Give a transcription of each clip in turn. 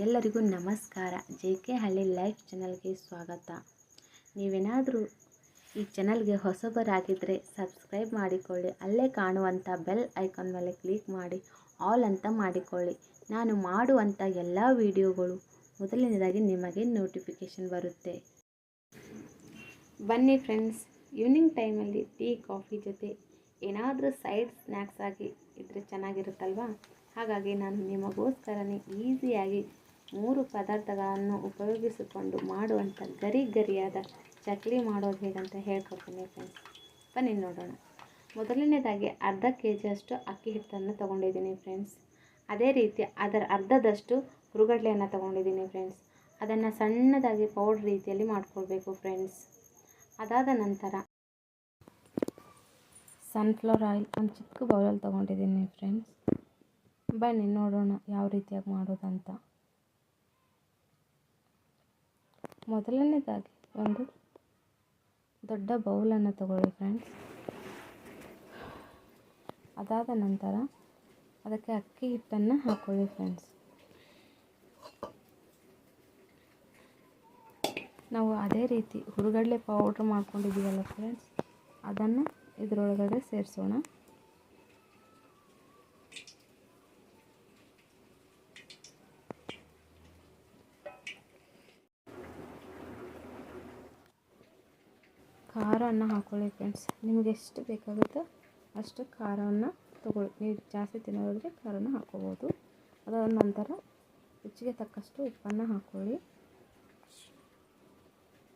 ಎಲ್ಲರಿಗೂ ನಮಸ್ಕಾರ. J K ಹಳ್ಳಿ ಲೈಫ್ ಚಾನಲ್ಗೆ ಸ್ವಾಗತ. ನೀವೇನಾದರೂ ಈ ಚಾನಲ್ಗೆ ಹೊಸಬರಾಗಿದ್ದರೆ ಸಬ್ಸ್ಕ್ರೈಬ್ ಮಾಡಿಕೊಳ್ಳಿ. ಅಲ್ಲೇ ಕಾಣುವಂಥ ಬೆಲ್ ಐಕಾನ್ ಮೇಲೆ ಕ್ಲಿಕ್ ಮಾಡಿ, ಆಲ್ ಅಂತ ಮಾಡಿಕೊಳ್ಳಿ. ನಾನು ಮಾಡುವಂಥ ಎಲ್ಲ ವಿಡಿಯೋಗಳು ಮೊದಲನೇದಾಗಿ ನಿಮಗೆ ನೋಟಿಫಿಕೇಷನ್ ಬರುತ್ತೆ. ಬನ್ನಿ ಫ್ರೆಂಡ್ಸ್, ಈವ್ನಿಂಗ್ ಟೈಮಲ್ಲಿ ಟೀ, ಕಾಫಿ ಜೊತೆ ಏನಾದರೂ ಸೈಡ್ ಸ್ನ್ಯಾಕ್ಸ್ ಆಗಿ ಇದ್ದರೆ ಚೆನ್ನಾಗಿರುತ್ತಲ್ವಾ? ಹಾಗಾಗಿ ನಾನು ನಿಮಗೋಸ್ಕರನೇ ಈಸಿಯಾಗಿ ಮೂರು ಪದಾರ್ಥಗಳನ್ನು ಉಪಯೋಗಿಸಿಕೊಂಡು ಮಾಡುವಂಥ ಗರಿ ಗರಿಯಾದ ಚಕ್ಲಿ ಮಾಡೋದು ಹೇಗಂತ ಹೇಳ್ಕೊಡ್ತೀನಿ ಫ್ರೆಂಡ್ಸ್ ಬನ್ನಿ ನೋಡೋಣ. ಮೊದಲನೇದಾಗಿ ಅರ್ಧ ಕೆ ಜಿಯಷ್ಟು ಅಕ್ಕಿ ಹಿಟ್ಟನ್ನು ತೊಗೊಂಡಿದ್ದೀನಿ ಫ್ರೆಂಡ್ಸ್ ಅದೇ ರೀತಿ ಅದರ ಅರ್ಧದಷ್ಟು ಹುರುಗಡ್ಲೆಯನ್ನು ತೊಗೊಂಡಿದ್ದೀನಿ ಫ್ರೆಂಡ್ಸ್ ಅದನ್ನು ಸಣ್ಣದಾಗಿ ಪೌಡ್ರ್ ರೀತಿಯಲ್ಲಿ ಮಾಡ್ಕೊಳ್ಬೇಕು ಫ್ರೆಂಡ್ಸ್ ಅದಾದ ನಂತರ ಸನ್ಫ್ಲವರ್ ಆಯಿಲ್ ಒಂದು ಚಿಕ್ಕ ಬೌಲಲ್ಲಿ ತೊಗೊಂಡಿದ್ದೀನಿ ಫ್ರೆಂಡ್ಸ್ ಬನ್ನಿ ನೋಡೋಣ ಯಾವ ರೀತಿಯಾಗಿ ಮಾಡೋದಂತ. ಮೊದಲನೇದಾಗಿ ಒಂದು ದೊಡ್ಡ ಬೌಲನ್ನು ತಗೊಳ್ಳಿ ಫ್ರೆಂಡ್ಸ್ ಅದಾದ ನಂತರ ಅದಕ್ಕೆ ಅಕ್ಕಿ ಹಿಟ್ಟನ್ನು ಹಾಕ್ಕೊಳ್ಳಿ ಫ್ರೆಂಡ್ಸ್ ನಾವು ಅದೇ ರೀತಿ ಹುರುಗಡಲೆ ಪೌಡ್ರ್ ಮಾಡ್ಕೊಂಡಿದ್ದೀವಲ್ಲ ಫ್ರೆಂಡ್ಸ್ ಅದನ್ನು ಇದರೊಳಗಡೆ ಸೇರಿಸೋಣ. ಖಾರವನ್ನು ಹಾಕ್ಕೊಳ್ಳಿ ಫ್ರೆಂಡ್ಸ್ ನಿಮ್ಗೆ ಎಷ್ಟು ಬೇಕಾಗುತ್ತೋ ಅಷ್ಟು ಖಾರವನ್ನು ತೊಗೊಳ್ಳಿ. ನೀವು ಜಾಸ್ತಿ ತಿನ್ನೋದಾದರೆ ಖಾರನ ಹಾಕ್ಕೋಬೋದು. ಅದಾದ ನಂತರ ರುಚಿಗೆ ತಕ್ಕಷ್ಟು ಉಪ್ಪನ್ನು ಹಾಕ್ಕೊಳ್ಳಿ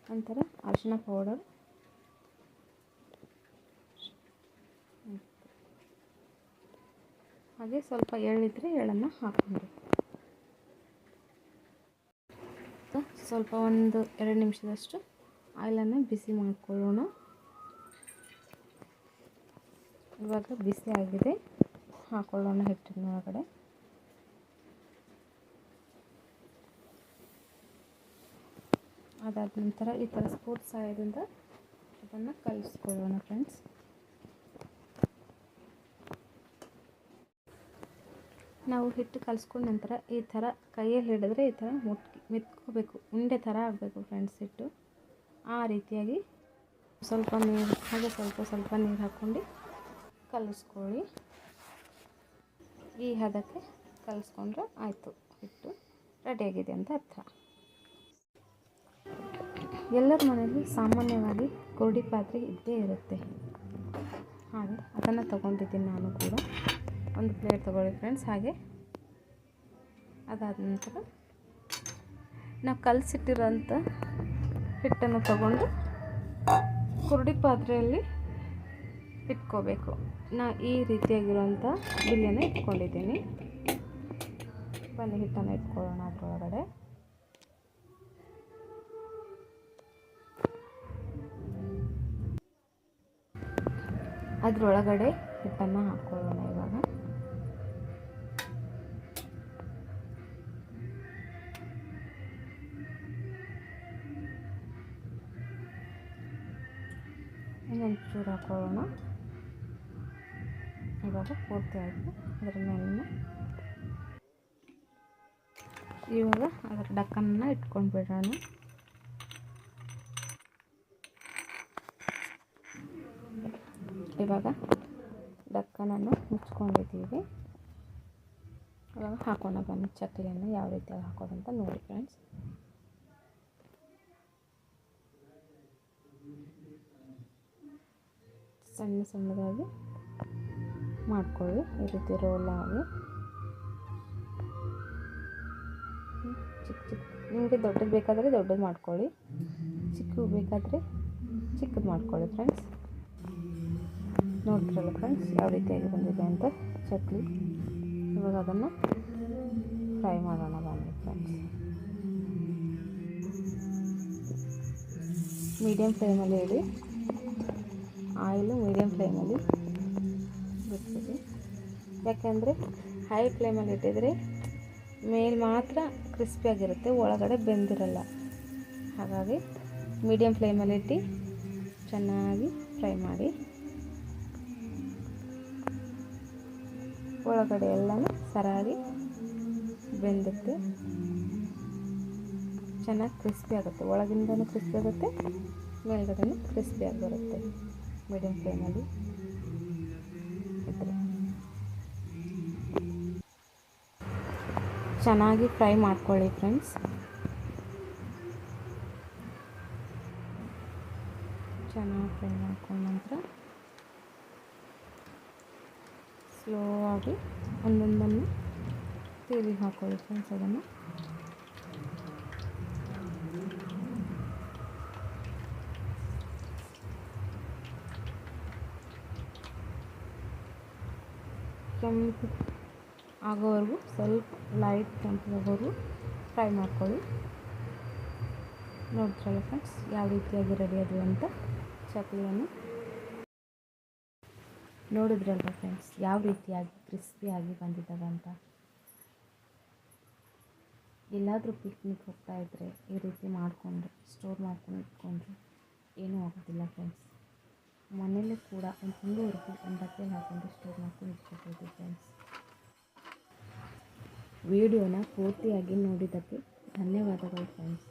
ನಂತರ ಅರಿಶಿನ ಪೌಡರ್ ಹಾಗೆ ಸ್ವಲ್ಪ ಎಳ್ಳಿದ್ರೆ ಎಳ್ಳನ್ನು ಹಾಕ್ಕೊಂಡು. ಸ್ವಲ್ಪ ಒಂದು ಎರಡು ನಿಮಿಷದಷ್ಟು ಆಯಿಲನ್ನು ಬಿಸಿ ಮಾಡಿಕೊಳ್ಳೋಣ. ಇವಾಗ ಬಿಸಿ ಆಗಿದೆ. ಹಾಕೊಳ್ಳೋಣ ಹಿಟ್ಟಿನ ಒಳಗಡೆ. ಅದಾದ ನಂತರ ಈ ಥರ ಸ್ಪೂನ್ ಸಹಾಯದಿಂದ ಅದನ್ನು ಕಲಿಸ್ಕೊಳ್ಳೋಣ ಫ್ರೆಂಡ್ಸ್. ನಾವು ಹಿಟ್ಟು ಕಲಿಸ್ಕೊಂಡ ನಂತರ ಈ ಥರ ಕೈಯಲ್ಲಿ ಹಿಡಿದ್ರೆ ಈ ಥರ ಮುಟ್ಕಿ ಮೆತ್ಕೋಬೇಕು. ಉಂಡೆ ಥರ ಆಗಬೇಕು ಫ್ರೆಂಡ್ಸ್ ಹಿಟ್ಟು. ಆ ರೀತಿಯಾಗಿ ಸ್ವಲ್ಪ ನೀರು, ಹಾಗೆ ಸ್ವಲ್ಪ ಸ್ವಲ್ಪ ನೀರು ಹಾಕ್ಕೊಂಡು ಕಲಿಸ್ಕೊಳ್ಳಿ. ಈ ಹದಕ್ಕೆ ಕಲಿಸ್ಕೊಂಡ್ರೆ ಆಯಿತು, ಹಿಟ್ಟು ರೆಡಿಯಾಗಿದೆ ಅಂತ ಅರ್ಥ. ಎಲ್ಲರ ಮನೆಯಲ್ಲಿ ಸಾಮಾನ್ಯವಾಗಿ ಕೋಡಿ ಪಾತ್ರೆ ಇದ್ದೇ ಇರುತ್ತೆ. ಹಾಗೆ ಅದನ್ನು ತೊಗೊಂಡಿದ್ದೀನಿ ನಾನು ಕೂಡ. ಒಂದು ಪ್ಲೇಟ್ ತೊಗೊಳ್ಳಿ ಫ್ರೆಂಡ್ಸ್, ಹಾಗೆ ಅದಾದ ನಂತರ ನಾವು ಕಲಸಿಟ್ಟಿರೋಂಥ ಹಿಟ್ಟನ್ನು ತಗೊಂಡು ಕುರುಡಿ ಪಾತ್ರೆಯಲ್ಲಿ ಇಟ್ಕೋಬೇಕು. ನಾ ಈ ರೀತಿಯಾಗಿರುವಂಥ ಬಿಲ್ಲಿಯನ್ನು ಇಟ್ಕೊಂಡಿದ್ದೀನಿ. ಬನ್ನಿ, ಹಿಟ್ಟನ್ನು ಇಟ್ಕೊಳ್ಳೋಣ ಅದರೊಳಗಡೆ. ಅದರೊಳಗಡೆ ಹಿಟ್ಟನ್ನು ಹಾಕ್ಕೊಳ್ಳೋಣ ಇವಾಗ. ಇನ್ನೊಂದು ಚೂರು ಹಾಕೊಳ್ಳೋಣ ಇವಾಗ ಪೂರ್ತಿ ಆಯಿತು. ಅದರ ಮೇಲೆ ಇವಾಗ ಅದರ ಡಕ್ಕನನ್ನು ಇಟ್ಕೊಂಡು ಬಿಡೋಣ. ಇವಾಗ ಡಕ್ಕನನ್ನು ಮುಚ್ಕೊಂಡಿದ್ದೀವಿ. ಇವಾಗ ಹಾಕೋಣ ಬನ್ನಿ. ಚಕ್ಲಿಯನ್ನು ಯಾವ ರೀತಿಯಾಗಿ ಹಾಕೋದಂತ ನೋಡಿ ಫ್ರೆಂಡ್ಸ್ ಸಣ್ಣ ಸಣ್ಣದಾಗಿ ಮಾಡ್ಕೊಳ್ಳಿ. ಈ ರೀತಿ ರೋಲ್ ಆಗಿ. ಚಿಕ್ಕ ಚಿಕ್ಕ, ನಿಮಗೆ ದೊಡ್ಡದು ಬೇಕಾದರೆ ದೊಡ್ಡದು ಮಾಡ್ಕೊಳ್ಳಿ. ಚಿಕ್ಕದು ಬೇಕಾದರೆ ಚಿಕ್ಕದು ಮಾಡ್ಕೊಳ್ಳಿ ಫ್ರೆಂಡ್ಸ್ ನೋಡ್ತಿರಲ್ಲ ಫ್ರೆಂಡ್ಸ್ ಯಾವ ರೀತಿಯಾಗಿ ಬಂದಿದೆ ಅಂತ ಚಕ್ಲಿ. ಇವಾಗ ಅದನ್ನು ಫ್ರೈ ಮಾಡೋಣ ಬನ್ನಿ ಫ್ರೆಂಡ್ಸ್ ಮೀಡಿಯಮ್ ಫ್ಲೇಮಲ್ಲಿ ಇಡಿ ಆಯಿಲು ಮೀಡಿಯಮ್ ಫ್ಲೇಮಲ್ಲಿ ಬಿಡ್ತೀವಿ ಯಾಕೆಂದರೆ ಹೈ ಫ್ಲೇಮಲ್ಲಿ ಇಟ್ಟಿದ್ರೆ ಮೇಲೆ ಮಾತ್ರ ಕ್ರಿಸ್ಪಿಯಾಗಿರುತ್ತೆ ಒಳಗಡೆ ಬೆಂದಿರಲ್ಲ. ಹಾಗಾಗಿ ಮೀಡಿಯಮ್ ಫ್ಲೇಮಲ್ಲಿ ಇಟ್ಟು ಚೆನ್ನಾಗಿ ಫ್ರೈ ಮಾಡಿ. ಒಳಗಡೆ ಎಲ್ಲನೂ ಸರಾಗಿ ಬೆಂದುತ್ತೆ ಚೆನ್ನಾಗಿ ಕ್ರಿಸ್ಪಿ ಆಗುತ್ತೆ. ಒಳಗಿಂದನೂ ಕ್ರಿಸ್ಪಿ ಆಗುತ್ತೆ, ಮೇಲ್ಗಡೆನೂ ಕ್ರಿಸ್ಪಿಯಾಗಿ ಬರುತ್ತೆ. ಮೀಡಿಯಮ್ ಫ್ಲೇಮಲ್ಲಿ ಚೆನ್ನಾಗಿ ಫ್ರೈ ಮಾಡ್ಕೊಳ್ಳಿ ಫ್ರೆಂಡ್ಸ್. ಚೆನ್ನಾಗಿ ಫ್ರೈ ಮಾಡ್ಕೊಂಡ ನಂತರ ಸ್ಲೋ ಆಗಿ ಒಂದೊಂದನ್ನು ತಿರುಗಿ ಹಾಕೊಳ್ಳಿ ಫ್ರೆಂಡ್ಸ್ ಅದನ್ನು. ಕೆಂಪು ಆಗೋವರೆಗೂ ಸ್ವಲ್ಪ ಲೈಟ್ ಕೆಂಪಗಾಗೋವರೆಗೂ ಫ್ರೈ ಮಾಡ್ಕೊಳ್ಳಿ. ನೋಡ್ತೀರಲ್ಲ ಫ್ರೆಂಡ್ಸ್ ಯಾವ ರೀತಿಯಾಗಿ ರೆಡಿ ಅದು ಅಂತ ಚಕ್ಲಿಯನ್ನು ನೋಡಿದ್ರಲ್ವ ಫ್ರೆಂಡ್ಸ್ ಯಾವ ರೀತಿಯಾಗಿ ಕ್ರಿಸ್ಪಿಯಾಗಿ ಬಂದಿದ್ದಾವೆ ಅಂತ? ಎಲ್ಲಾದರೂ ಪಿಕ್ನಿಕ್ ಹೋಗ್ತಾ ಇದ್ದರೆ ಈ ರೀತಿ ಮಾಡಿಕೊಂಡ್ರೆ ಸ್ಟೋರ್ ಮಾಡ್ಕೊಂಡು ಇಟ್ಕೊಂಡ್ರೆ ಏನೂ ಆಗೋದಿಲ್ಲ ಫ್ರೆಂಡ್ಸ್ ಮನೇಲೂ ಕೂಡ ಒಂದು ತಿಂಗಳವರೆಗೂ ಒಂದು ಬಟ್ಟೆಲಿ ಹಾಕೊಂಡು ಸ್ಟೋರ್ ಮಾಡ್ಕೊಂಡು ವಿಡಿಯೋನ ಪೂರ್ತಿಯಾಗಿ ನೋಡಿದ್ದಕ್ಕೆ ಧನ್ಯವಾದಗಳು ಫ್ರೆಂಡ್ಸ್